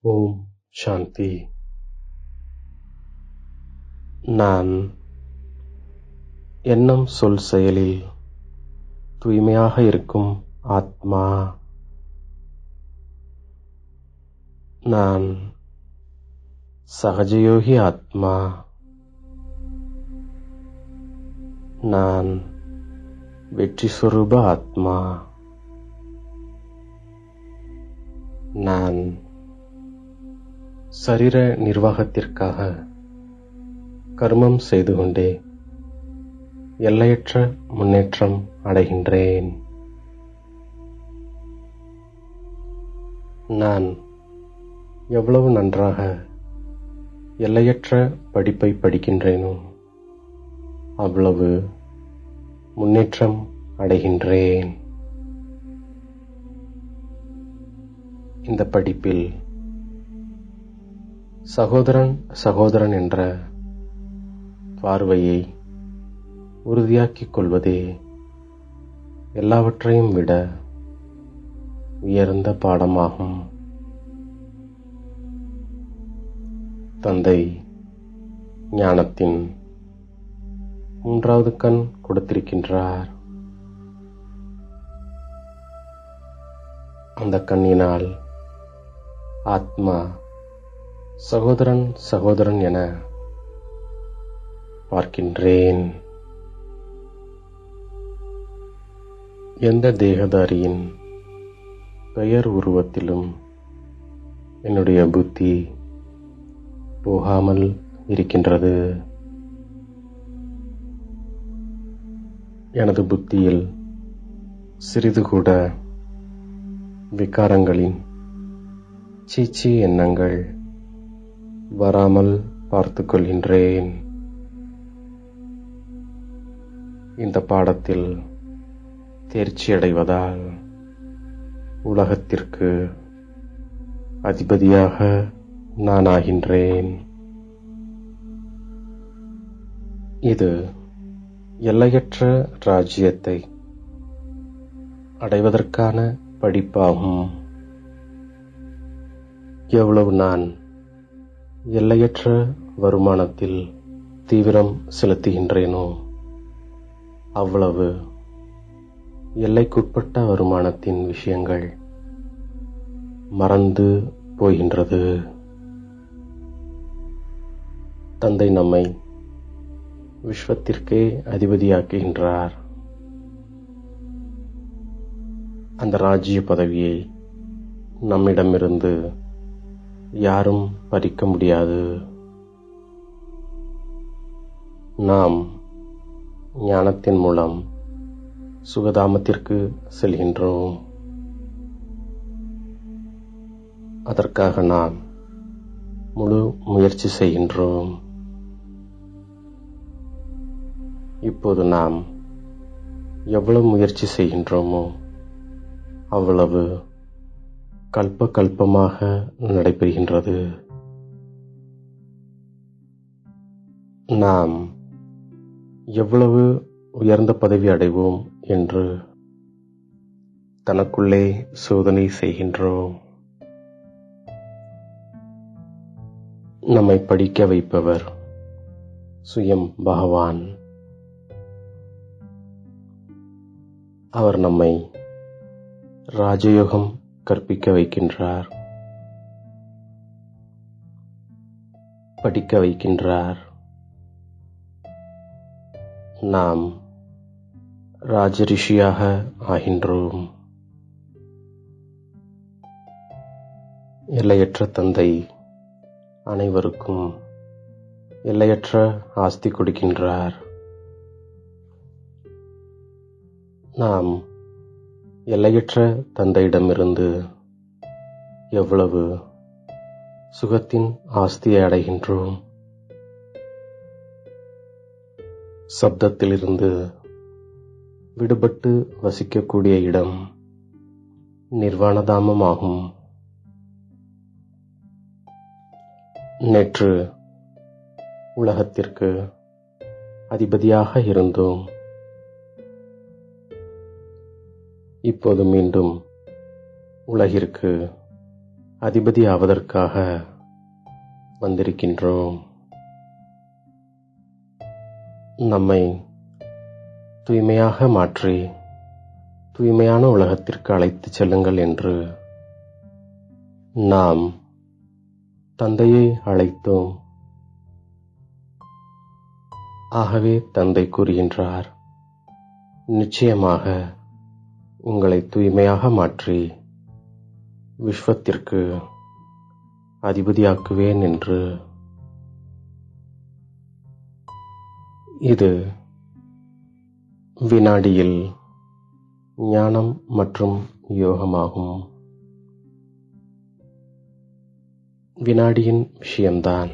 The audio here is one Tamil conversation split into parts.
ஓம் சாந்தி. நான் எண்ணம் சொல் செயலில் தூய்மையாக இருக்கும் ஆத்மா. நான் சகஜயோகி ஆத்மா. நான் வெற்றி சுரூப ஆத்மா. நான் சரீர நிர்வாகத்திற்காக கர்மம் செய்து கொண்டே எல்லையற்ற முன்னேற்றம் அடைகின்றேன். நான் எவ்வளவு நன்றாக எல்லையற்ற படிப்பை படிக்கின்றேனோ அவ்வளவு முன்னேற்றம் அடைகின்றேன். இந்த படிப்பில் சகோதரன் சகோதரன் என்ற பார்வையை உறுதியாக்கிக் கொள்வதே எல்லாவற்றையும் விட உயர்ந்த பாடமாகும். தந்தை ஞானத்தின் மூன்றாவது கண் கொடுத்திருக்கின்றார். அந்த கண்ணினால் ஆத்மா சகோதரன் சகோதரன் என பார்க்கின்றேன். எந்த தேகதாரியின் பெயர் உருவத்திலும் என்னுடைய புத்தி போகாமல் இருக்கின்றது. எனது புத்தியில் சிறிது கூட விகாரங்களின் சீச்சி எண்ணங்கள் வராமல் பார்த்து கொள்கின்றேன். இந்த பாடத்தில் தேர்ச்சி அடைவதால் உலகத்திற்கு அதிபதியாக நான் ஆகின்றேன் இது எல்லையற்ற ராஜ்யத்தை அடைவதற்கான படிப்பாகும். எவ்வளவு நான் எல்லையற்ற வருமானத்தில் தீவிரம் செலுத்துகின்றேனோ? அவ்வளவு. எல்லைக்குட்பட்ட வருமானத்தின் விஷயங்கள் மறந்து போகின்றது. தந்தை நம்மை விஸ்வத்திற்கே அதிபதியாக்குகின்றார். அந்த ராஜ்ய பதவியை நம்மிடமிருந்து யாரும் பறிக்க முடியாது. நாம் ஞானத்தின் மூலம் சுகதாமத்திற்கு செல்கின்றோம். அதற்காக நாம் முழு முயற்சி செய்கின்றோம். இப்போது நாம் எவ்வளவு முயற்சி செய்கின்றோமோ அவ்வளவு கல்ப கல்பமாக நடைபெறுகின்றது. நாம் எவ்வளவு உயர்ந்த பதவி அடைவோம் என்று தனக்குள்ளே சோதனை செய்கின்றோம். நம்மை படிக்க வைப்பவர் சுயம் பகவான். அவர் நம்மை ராஜயோகம் கற்பிக்க வைக்கின்றார். படிக்க வைக்கின்றார். நாம் ராஜரிஷியாக ஆகின்றோம். எல்லையற்ற தந்தை அனைவருக்கும் எல்லையற்ற ஆஸ்தி கொடுக்கின்றார். நாம் எல்லையற்ற தந்தையிடமிருந்து எவ்வளவு சுகத்தின் ஆஸ்தியை அடைகின்றோம்? சப்தத்திலிருந்து விடுபட்டு வசிக்கக்கூடிய இடம் நிர்வாணதாமமாகும். நேற்று உலகத்திற்கு அதிபதியாக இருந்தோம். இப்போது மீண்டும் உலகிற்கு அதிபதி ஆவதற்காக வந்திருக்கின்றோம். நம்மை தூய்மையாக மாற்றி தூய்மையான உலகத்திற்கு அழைத்துச் செல்லுங்கள் என்று நாம் தந்தையை அழைத்தோம். ஆகவே தந்தை கூறுகின்றார் நிச்சயமாக உங்களை தூய்மையாக மாற்றி விஸ்வத்திற்கு அதிபதியாக்குவேன் என்று இது வினாடியில் ஞானம் மற்றும் யோகமாகும். வினாடியின் விஷயம்தான்.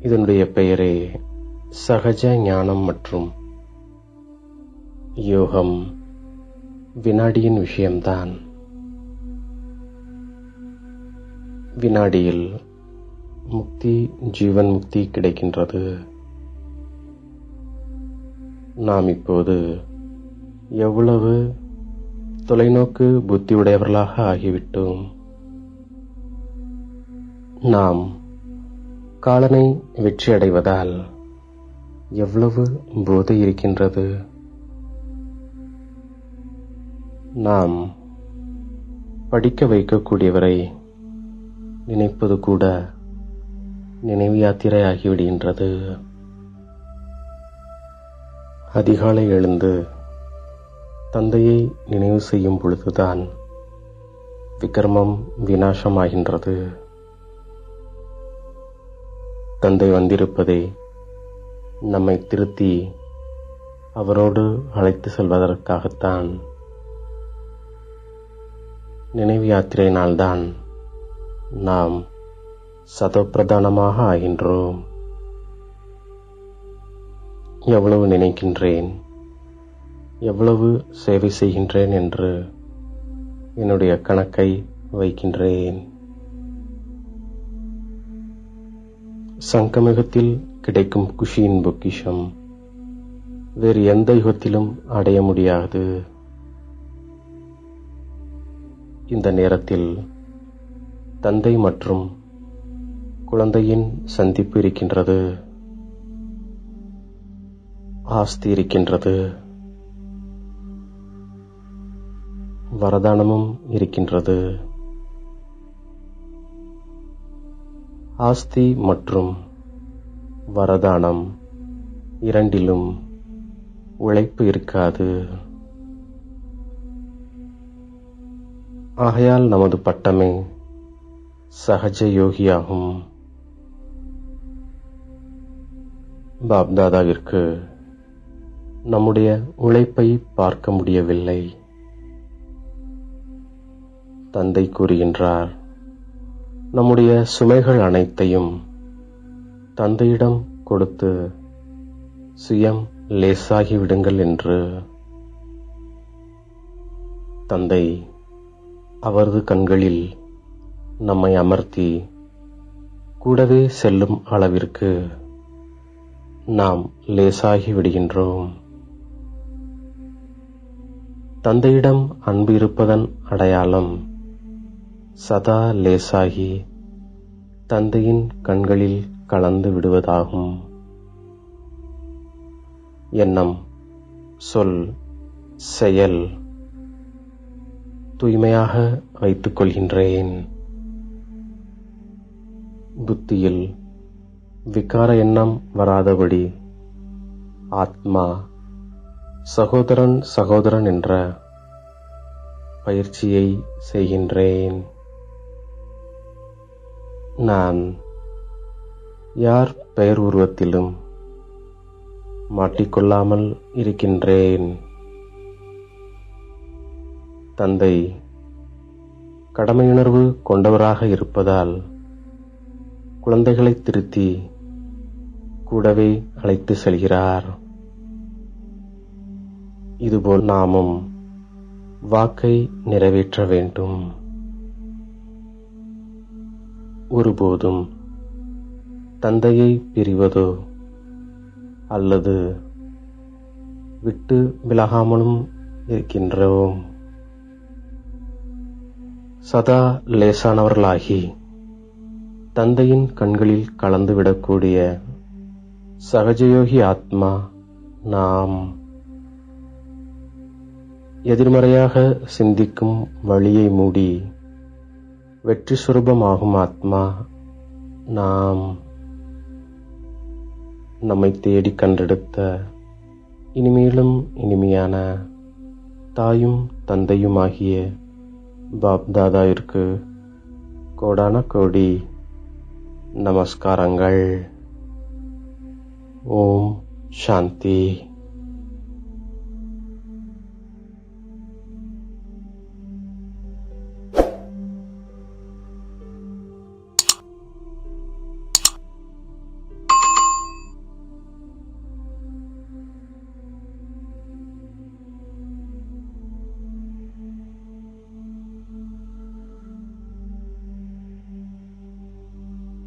இதனுடைய பெயரே சகஜ ஞானம் மற்றும் யோகம் வினாடியின் விஷயம்தான். வினாடியில் முக்தி ஜீவன் முக்தி கிடைக்கின்றது. நாம் இப்போது எவ்வளவு தொலைநோக்கு புத்தியுடையவர்களாக ஆகிவிட்டோம். நாம் காலனை வெற்றியடைவதால் எவ்வளவு போதை இருக்கின்றது. நாம் படிக்க வைக்கக்கூடியவரை நினைப்பது கூட நினைவு யாத்திரை ஆகிவிடுகின்றது. அதிகாலை எழுந்து தந்தையை நினைவு செய்யும் பொழுதுதான் விக்ரமம் வினாசமாகின்றது தந்தை வந்திருப்பதை நம்மை திருத்தி அவரோடு அழைத்து செல்வதற்காகத்தான் நினைவு யாத்திரையினால்தான் நாம் சதப்பிரதானமாக ஆகின்றோம். எவ்வளவு நினைக்கின்றேன் எவ்வளவு சேவை செய்கின்றேன் என்று என்னுடைய கணக்கை வைக்கின்றேன். சங்கமிகத்தில் கிடைக்கும் குஷியின் பொக்கிஷம் வேறு எந்த யுகத்திலும் அடைய முடியாது. இந்த நேரத்தில் தந்தை மற்றும் குழந்தையின் சந்திப்பு இருக்கின்றது. ஆஸ்தி இருக்கின்றது. வரதானமும் இருக்கின்றது. ஆஸ்தி மற்றும் வரதானம் இரண்டிலும் உழைப்பு இருக்காது. ஆகையால் நமது பட்டமே சகஜ யோகியாகும் பாப்தாதாவிற்கு நம்முடைய உழைப்பை பார்க்க முடியவில்லை. தந்தை கூறுகின்றார் நம்முடைய சுமைகள் அனைத்தையும் தந்தையிடம் கொடுத்து சுயம் லேசாகி விடுங்கள் என்று. தந்தை அவரது கண்களில் நம்மை அமர்த்தி கூடவே செல்லும் அளவிற்கு நாம் லேசாகி விடுகின்றோம். தந்தையிடம் அன்பு இருப்பதன் அடையாளம் சதா லேசாகி தந்தையின் கண்களில் கலந்து விடுவதாகும். எண்ணம் சொல் செயல் தூய்மையாக வைத்துக் கொள்கின்றேன். புத்தியில் விகார எண்ணம் வராதபடி ஆத்மா சகோதரன் சகோதரன் என்ற பயிற்சியை செய்கின்றேன். நான் யார் பெயர் உருவத்திலும் மாட்டிக்கொள்ளாமல் இருக்கின்றேன். தந்தை கடமையுணர்வு கொண்டவராக இருப்பதால் குழந்தைகளை திருத்தி கூடவே அழைத்து செல்கிறார். இதுபோல் நாமும் வாக்கை நிறைவேற்ற வேண்டும். ஒருபோதும் தந்தையை பிரிவதோ அல்லது விட்டு விலகாமலும் இருக்கின்றோம். சதா லேசானவர்களாகி தந்தையின் கண்களில் கலந்துவிடக்கூடிய சகஜயோகி ஆத்மா நாம் எதிர்மறையாக சிந்திக்கும் வழியை மூடி வெற்றி சுரூபமாகும் ஆத்மா நாம் நம்மை தேடி கண்டெடுத்த இனிமேலும் இனிமையான தாயும் தந்தையுமாகிய பாப் பாப்தாதாவிற்கு கோடான கோடி நமஸ்காரங்கள். ஓம் சாந்தி.